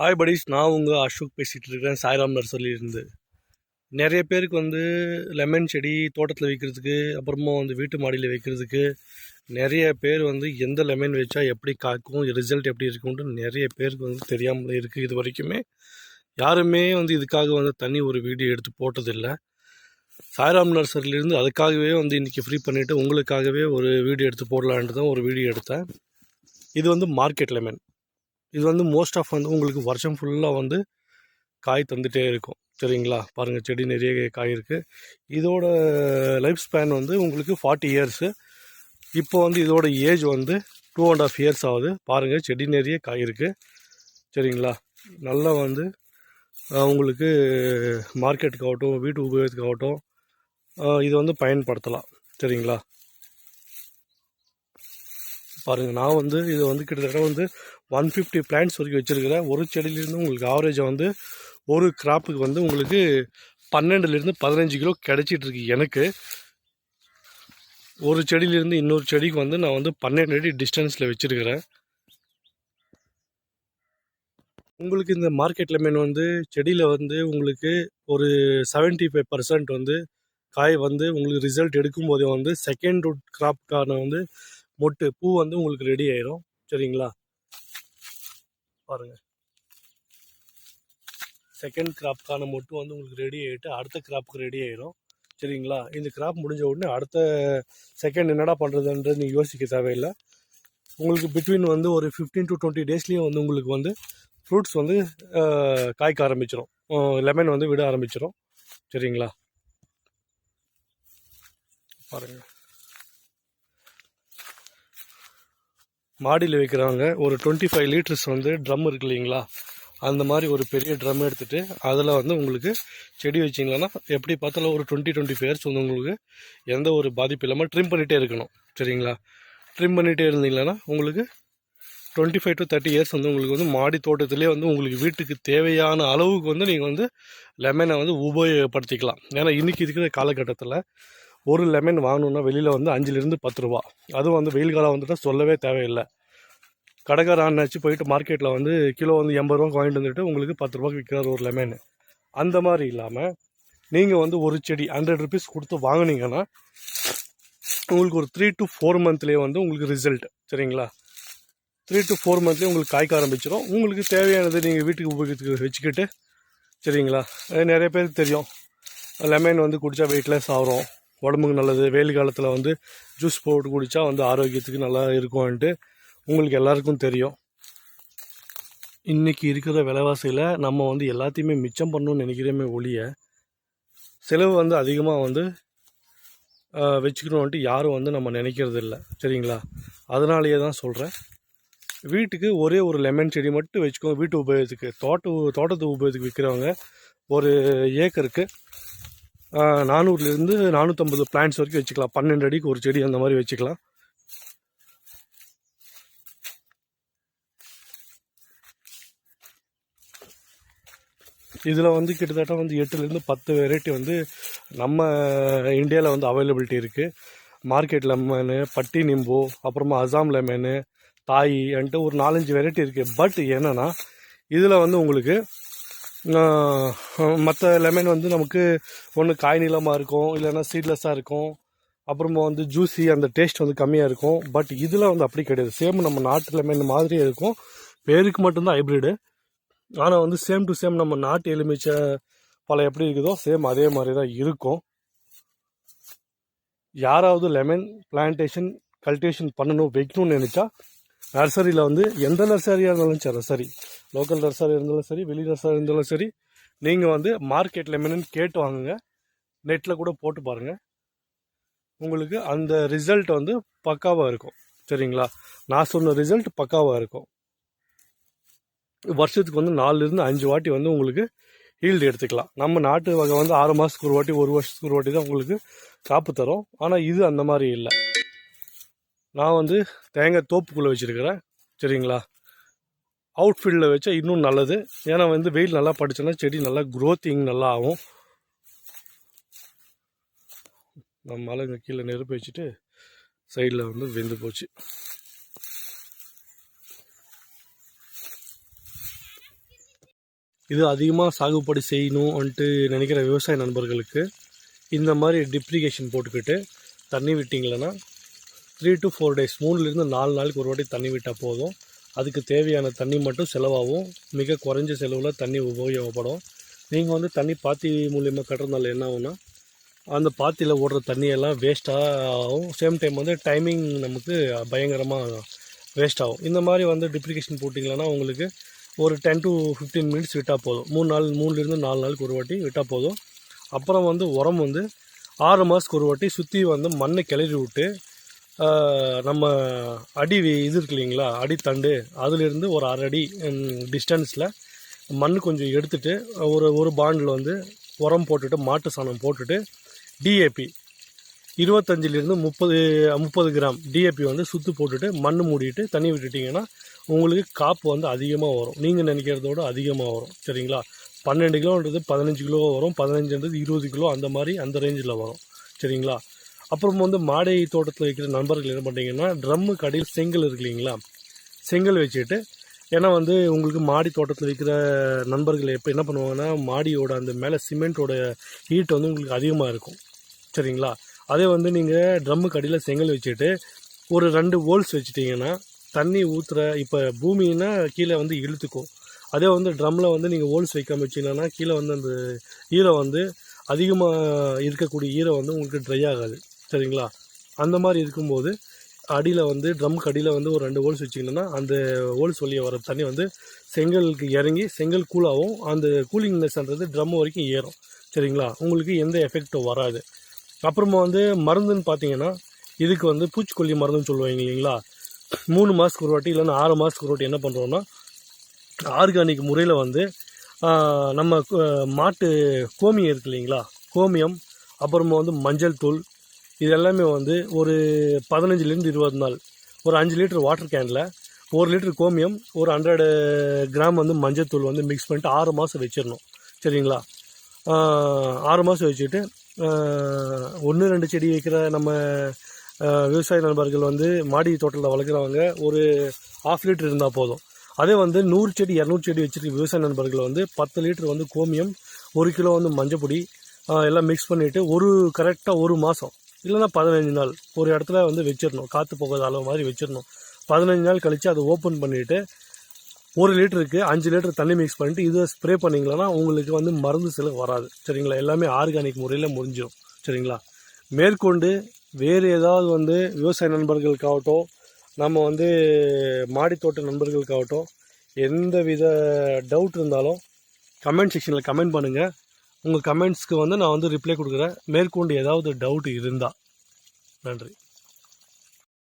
Hi buddies நான் உங்கள் அசோக் பேசிகிட்டு இருக்கிறேன். சாய்ராம் நர்சரியிலிருந்து நிறைய பேருக்கு வந்து லெமன் செடி தோட்டத்தில் வைக்கிறதுக்கு அப்புறமா வந்து வீட்டு மாடியில் வைக்கிறதுக்கு நிறைய பேர் வந்து எந்த லெமன் வச்சா எப்படி காக்கும் ரிசல்ட் எப்படி இருக்கும்னு நிறைய பேருக்கு வந்து தெரியாமல் இருக்குது இது வரைக்குமே யாருமே வந்து இதுக்காக வந்து தனி ஒரு வீடியோ எடுத்து போட்டதில்லை. சாய்ராம் நர்சரியிலேருந்து அதுக்காகவே வந்து இன்றைக்கி ஃப்ரீ பண்ணிவிட்டு உங்களுக்காகவே ஒரு வீடியோ எடுத்து போடலான்ட்டு தான் ஒரு வீடியோ எடுத்தேன். இது வந்து மார்க்கெட் லெமன் இது வந்து மோஸ்ட் ஆஃப் வந்து உங்களுக்கு வருஷம் ஃபுல்லாக வந்து காய் தந்துகிட்டே இருக்கும். சரிங்களா? பாருங்கள் செடி நிறைய காய் இருக்குது இதோட லைஃப் ஸ்பேன் வந்து உங்களுக்கு ஃபார்ட்டி இயர்ஸு இப்போ வந்து இதோட ஏஜ் வந்து டூ அண்ட் ஆஃப் இயர்ஸ் ஆகுது. பாருங்கள் செடி நிறைய காய் இருக்குது சரிங்களா? நல்லா வந்து உங்களுக்கு மார்க்கெட்டுக்காகட்டும் வீட்டு உபயோகத்துக்காகட்டும் இது வந்து பயன்படுத்தலாம். சரிங்களா? பாருங்கள் நான் வந்து இது வந்து கிட்டத்தட்ட வந்து ஒன் ஃபிஃப்டி பிளான்ஸ் வரைக்கும் வச்சுருக்கிறேன். ஒரு செடியிலேருந்து உங்களுக்கு ஆவரேஜாக வந்து ஒரு கிராப்புக்கு வந்து உங்களுக்கு பன்னெண்டுலேருந்து பதினஞ்சு கிலோ கிடச்சிட்ருக்கு எனக்கு. ஒரு செடியிலேருந்து இன்னொரு செடிக்கு வந்து நான் வந்து பன்னெண்டு அடி டிஸ்டன்ஸில் வச்சுருக்கிறேன். உங்களுக்கு இந்த மார்க்கெட்டில் மீன் வந்து செடியில் வந்து உங்களுக்கு ஒரு 75% ஃபைவ் பர்சன்ட் வந்து காய் வந்து உங்களுக்கு ரிசல்ட் எடுக்கும் போதே வந்து செகண்ட் ரூட் கிராப்கான வந்து மொட்டு பூ வந்து உங்களுக்கு ரெடி ஆயிரும். சரிங்களா? பாருங்கள் செகண்ட் கிராப்க்கான மொட்டு வந்து உங்களுக்கு ரெடி ஆகிட்டு அடுத்த கிராப்புக்கு ரெடி ஆயிடும் சரிங்களா? இந்த கிராப் முடிஞ்ச உடனே அடுத்த செகண்ட் என்னடா பண்ணுறதுன்றது நீங்கள் யோசிக்க தேவையில்லை. உங்களுக்கு பிட்வீன் வந்து ஒரு ஃபிஃப்டீன் டு டுவெண்ட்டி டேஸ்லேயே வந்து உங்களுக்கு வந்து ஃப்ரூட்ஸ் வந்து காய்க்க ஆரம்பிச்சிடும் லெமன் வந்து விட ஆரம்பிச்சிடும் சரிங்களா? பாருங்கள் மாடியில் வைக்கிறவங்க ஒரு டுவெண்ட்டி ஃபைவ் லிட்டர்ஸ் வந்து ட்ரம் இருக்கு இல்லைங்களா? அந்த மாதிரி ஒரு பெரிய ட்ரம் எடுத்துகிட்டு அதில் வந்து உங்களுக்கு செடி வச்சிங்கன்னா எப்படி பார்த்தாலும் ஒரு டுவெண்ட்டி டுவெண்ட்டி ஃபைவ் வந்து உங்களுக்கு எந்த ஒரு பாதிப்பு இல்லாமல் ட்ரிம் பண்ணிகிட்டே இருக்கணும். சரிங்களா? ட்ரிம் பண்ணிகிட்டே இருந்தீங்கன்னா உங்களுக்கு twenty five to thirty years வந்து உங்களுக்கு வந்து மாடி தோட்டத்திலே வந்து உங்களுக்கு வீட்டுக்கு தேவையான அளவுக்கு வந்து நீங்கள் வந்து லெமனை வந்து உபயோகப்படுத்திக்கலாம். ஏன்னா இன்றைக்கி இருக்கிற காலகட்டத்தில் ஒரு லெமன் வாங்கணுன்னா வெளியில் வந்து அஞ்சுலேருந்து பத்து ரூபா அதுவும் வந்து வெயில் காலம் வந்துட்டால் சொல்லவே தேவையில்லை. கடைக்கார அண்ணாச்சு போயிட்டு மார்க்கெட்டில் வந்து கிலோ வந்து எண்பது ரூபாய்க்கு வாங்கிட்டு வந்துட்டு உங்களுக்கு பத்து ரூபாய்க்கு விற்கிறார் ஒரு லெமன். அந்த மாதிரி இல்லாமல் நீங்கள் வந்து ஒரு செடி ஹண்ட்ரட் ருபீஸ் கொடுத்து வாங்கினீங்கன்னா உங்களுக்கு ஒரு த்ரீ டு ஃபோர் மந்த்லேயே வந்து உங்களுக்கு ரிசல்ட் சரிங்களா? த்ரீ டு ஃபோர் மந்த்லேயே உங்களுக்கு காய்க்க ஆரம்பிச்சிடும் உங்களுக்கு தேவையானது நீங்கள் வீட்டுக்கு உபயோகத்துக்கு வச்சுக்கிட்டு சரிங்களா? நிறைய பேருக்கு தெரியும். லெமன் வந்து குடித்தா வெயிட்லெஸ் ஆகிறோம் உடம்புக்கு நல்லது வெயில் காலத்தில் வந்து ஜூஸ் போட்டு குடித்தா வந்து ஆரோக்கியத்துக்கு நல்லா இருக்கும்ன்ட்டு உங்களுக்கு எல்லாருக்கும் தெரியும். இன்றைக்கி இருக்கிற விலைவாசியில் நம்ம வந்து எல்லாத்தையுமே மிச்சம் பண்ணணும்னு நினைக்கிறோமே ஒழிய செலவு வந்து அதிகமாக வந்து ஆஹ், வச்சுக்கணுன்ட்டு யாரும் வந்து நம்ம நினைக்கிறது இல்லை சரிங்களா? அதனாலேயே தான் சொல்கிறேன் வீட்டுக்கு ஒரே ஒரு லெமன் செடி மட்டும் வச்சுக்கோங்க வீட்டு உபயோகத்துக்கு தோட்ட தோட்டத்து உபயோகத்துக்கு விற்கிறவங்க ஒரு ஏக்கருக்கு நானூறுலேருந்து நானூற்றம்பது பிளான்ட்ஸ் வரைக்கும் வச்சுக்கலாம். பன்னெண்டு அடிக்கு ஒரு செடி அந்த மாதிரி வச்சுக்கலாம். இதில் வந்து கிட்டத்தட்ட வந்து எட்டுலேருந்து பத்து வெரைட்டி வந்து நம்ம இந்தியாவில் வந்து அவைலபிலிட்டி இருக்குது மார்க்கெட் லெமனு பட்டி நிம்பு அப்புறமா அசாம் லெமனு தாய் என்ட்டு ஒரு நாலஞ்சு வெரைட்டி இருக்குது பட் என்னென்னா இதில் வந்து உங்களுக்கு மற்ற லெமன் வந்து நமக்கு ஒன்று காய் நீளமாக இருக்கும் இல்லைன்னா சீட்லெஸ்ஸாக இருக்கும். அப்புறமா வந்து ஜூஸி அந்த டேஸ்ட் வந்து கம்மியாக இருக்கும். பட் இதில் வந்து அப்படி கிடையாது. சேம் நம்ம நாட்டு லெமன் மாதிரியே இருக்கும். பேருக்கு மட்டும்தான் ஹைப்ரிடு ஆனால் வந்து சேம் டு சேம் நம்ம நாட்டு எலுமிச்சை பழம் எப்படி இருக்குதோ சேம் அதே மாதிரி தான் இருக்கும். யாராவது லெமன் பிளான்டேஷன் கல்டிவேஷன் பண்ணணும் வைக்கணும்னு நினச்சா நர்சரியில் வந்து எந்த நர்சரியாக இருந்தாலும் சரி சரி லோக்கல் நர்சரி இருந்தாலும் சரி வெளி நர்சரி இருந்தாலும் சரி நீங்கள் வந்து மார்க்கெட்டில் என்னென்னு கேட்டு வாங்குங்க. நெட்டில் கூட போட்டு பாருங்கள் உங்களுக்கு அந்த ரிசல்ட் வந்து பக்காவாக இருக்கும். சரிங்களா? நான் சொன்ன ரிசல்ட் பக்காவாக இருக்கும். வருஷத்துக்கு வந்து நாலுலேருந்து அஞ்சு வாட்டி வந்து உங்களுக்கு ஹீல்டு எடுத்துக்கலாம். நம்ம நாட்டு வகை வந்து ஆறு மாதத்துக்கு ஒரு வாட்டி ஒரு வருஷத்துக்கு ஒரு வாட்டி தான் உங்களுக்கு காப்பு தரும். ஆனால் இது அந்த மாதிரி இல்லை. நான் வந்து தேங்காய் தோப்புக்குள்ளே வச்சுருக்கிறேன். சரிங்களா? அவுட்ஃபீல்டில் வச்சா இன்னும் நல்லது. ஏன்னா வந்து வெயில் நல்லா படிச்சோன்னா செடி நல்லா க்ரோத்திங் நல்லா ஆகும். நம்ம மலைங்க கீழே நெருப்பு வச்சுட்டு சைடில் வந்து வெந்து போச்சு. இது அதிகமாக சாகுபடி செய்யணும்ன்ட்டு நினைக்கிற விவசாய நண்பர்களுக்கு இந்த மாதிரி டிப்ரிகேஷன் போட்டுக்கிட்டு தண்ணி விட்டிங்களன்னா த்ரீ டு ஃபோர் டேஸ் மூணுலேருந்து நாலு நாளுக்கு ஒரு வாட்டி தண்ணி விட்டால் போதும். அதுக்கு தேவையான தண்ணி மட்டும் செலவாகும். மிக குறைஞ்ச செலவில் தண்ணி உபயோகப்படும். நீங்கள் வந்து தண்ணி பாத்தி மூலியமாக கட்டுறதுனால என்ன ஆகும்னா அந்த பாத்தியில் ஓடுற தண்ணியெல்லாம் வேஸ்ட்டாக ஆகும். சேம் டைம் வந்து டைமிங் நமக்கு பயங்கரமாக வேஸ்ட் ஆகும். இந்த மாதிரி வந்து டிப்ளிகேஷன் போட்டிங்களன்னா உங்களுக்கு ஒரு டென் டு ஃபிஃப்டீன் மினிட்ஸ் விட்டால் போதும். மூணு நாள் மூணுலேருந்து நாலு நாளுக்கு ஒரு வாட்டி விட்டால் போதும். அப்புறம் வந்து உரம் வந்து ஆறு மாதத்துக்கு ஒரு வாட்டி சுற்றி வந்து மண்ணை கிளறி விட்டு நம்ம அடி இது இருக்கு இல்லைங்களா? அடித்தண்டு. அதுலேருந்து ஒரு அரை அடி டிஸ்டன்ஸில் மண் கொஞ்சம் எடுத்துட்டு ஒரு ஒரு பாண்டில் வந்து உரம் போட்டுட்டு மாட்டு சாணம் போட்டுட்டு டிஏபி இருபத்தஞ்சிலிருந்து முப்பது முப்பது கிராம் டிஏபி வந்து சுற்று போட்டுட்டு மண் மூடிட்டு தண்ணி விட்டுட்டிங்கன்னா உங்களுக்கு காப்பு வந்து அதிகமாக வரும். நீங்கள் நினைக்கிறதோட அதிகமாக வரும். சரிங்களா? பன்னெண்டு கிலோன்றது பதினஞ்சு கிலோ வரும். பதினஞ்சுன்றது இருபது கிலோ அந்த மாதிரி அந்த ரேஞ்சில் வரும். சரிங்களா? அப்புறம் வந்து மாடை தோட்டத்தில் வைக்கிற நண்பர்கள் என்ன பண்ணுறீங்கன்னா ட்ரம்மு கடையில் செங்கல் இருக்கு இல்லைங்களா? செங்கல் வச்சுட்டு ஏன்னா வந்து உங்களுக்கு மாடி தோட்டத்தில் வைக்கிற நண்பர்கள் எப்போ என்ன பண்ணுவாங்கன்னா மாடியோட அந்த மேலே சிமெண்ட்டோட ஹீட் வந்து உங்களுக்கு அதிகமாக இருக்கும். சரிங்களா? அதே வந்து நீங்கள் ட்ரம்மு கடியில் செங்கல் வச்சுட்டு ஒரு ரெண்டு ஹோல்ஸ் வச்சுட்டிங்கன்னா தண்ணி ஊற்றுற இப்போ பூமின்னா கீழே வந்து இழுத்துக்கும். அதே வந்து ட்ரம்மில் வந்து நீங்கள் ஹோல்ஸ் வைக்காமல் வச்சிங்கன்னா கீழே வந்து அந்த ஈரம் வந்து அதிகமாக இருக்கக்கூடிய ஈரம் வந்து உங்களுக்கு ட்ரை ஆகாது. சரிங்களா? அந்த மாதிரி இருக்கும்போது அடியில் வந்து ட்ரம்க்கு அடியில் வந்து ஒரு ரெண்டு ஹோல்ஸ் வச்சிங்கன்னா அந்த ஹோல்ஸ் வழியாக வர தண்ணி வந்து செங்கலுக்கு இறங்கி செங்கல் கூலாகவும் அந்த கூலிங்னஸ்ன்றது ட்ரம் வரைக்கும் ஏறும். சரிங்களா? உங்களுக்கு எந்த எஃபெக்டும் வராது. அப்புறமா வந்து மருந்துன்னு பார்த்தீங்கன்னா இதுக்கு வந்து பூச்சிக்கொல்லி மருந்துன்னு சொல்லுவாங்க இல்லைங்களா? மூணு மாதத்துக்கு ஒரு வாட்டி இல்லைன்னா ஆறு மாதத்துக்கு ஒரு வாட்டி என்ன பண்ணுறோன்னா ஆர்கானிக் முறையில் வந்து நம்ம மாட்டு கோமியம் இருக்கு இல்லைங்களா? கோமியம் அப்புறமா வந்து மஞ்சள் தூள் இது எல்லாமே வந்து ஒரு பதினஞ்சுலேருந்து இருபது நாள். ஒரு அஞ்சு லிட்டர் வாட்டர் கேனில் ஒரு லிட்டர் கோமியம் ஒரு ஹண்ட்ரடு கிராம் வந்து மஞ்சத்தூள் வந்து மிக்ஸ் பண்ணிட்டு ஆறு மாதம் வச்சிடணும். சரிங்களா? ஆறு மாதம் வச்சுட்டு ஒன்று ரெண்டு செடி வைக்கிற நம்ம விவசாய நண்பர்கள் வந்து மாடி தோட்டத்தில் வளர்க்குறவங்க ஒரு ஆஃப் லிட்டர் இருந்தால் போதும். அதே வந்து நூறு செடி இரநூறு செடி வச்சுருக்க விவசாய நண்பர்கள் வந்து பத்து லிட்டர் வந்து கோமியம் ஒரு கிலோ வந்து மஞ்சப்பொடி எல்லாம் மிக்ஸ் பண்ணிவிட்டு ஒரு கரெக்டாக ஒரு மாதம் இல்லைன்னா பதினஞ்சு நாள் ஒரு இடத்துல வந்து வச்சிடணும். காற்று போகாத அளவு மாதிரி வச்சிடணும். பதினஞ்சு நாள் கழித்து அதை ஓப்பன் பண்ணிவிட்டு ஒரு லிட்டருக்கு அஞ்சு லிட்டர் தண்ணி மிக்ஸ் பண்ணிட்டு இதை ஸ்ப்ரே பண்ணிங்களன்னா உங்களுக்கு வந்து மருந்து செலவு வராது. சரிங்களா? எல்லாமே ஆர்கானிக் முறையில் முடிஞ்சிடும் சரிங்களா? மேற்கொண்டு வேறு ஏதாவது வந்து விவசாய நண்பர்களுக்காகட்டும் நம்ம வந்து மாடித்தோட்ட நண்பர்களுக்காகட்டும் எந்த வித டவுட் இருந்தாலும் கமெண்ட் செக்ஷனில் கமெண்ட் பண்ணுங்கள் உங்கள் கமெண்ட்ஸ்க்கு வந்து நான் வந்து ரிப்ளை கொடுக்குறேன். மேற்கொண்டு ஏதாவது டவுட் இருந்தால் நன்றி.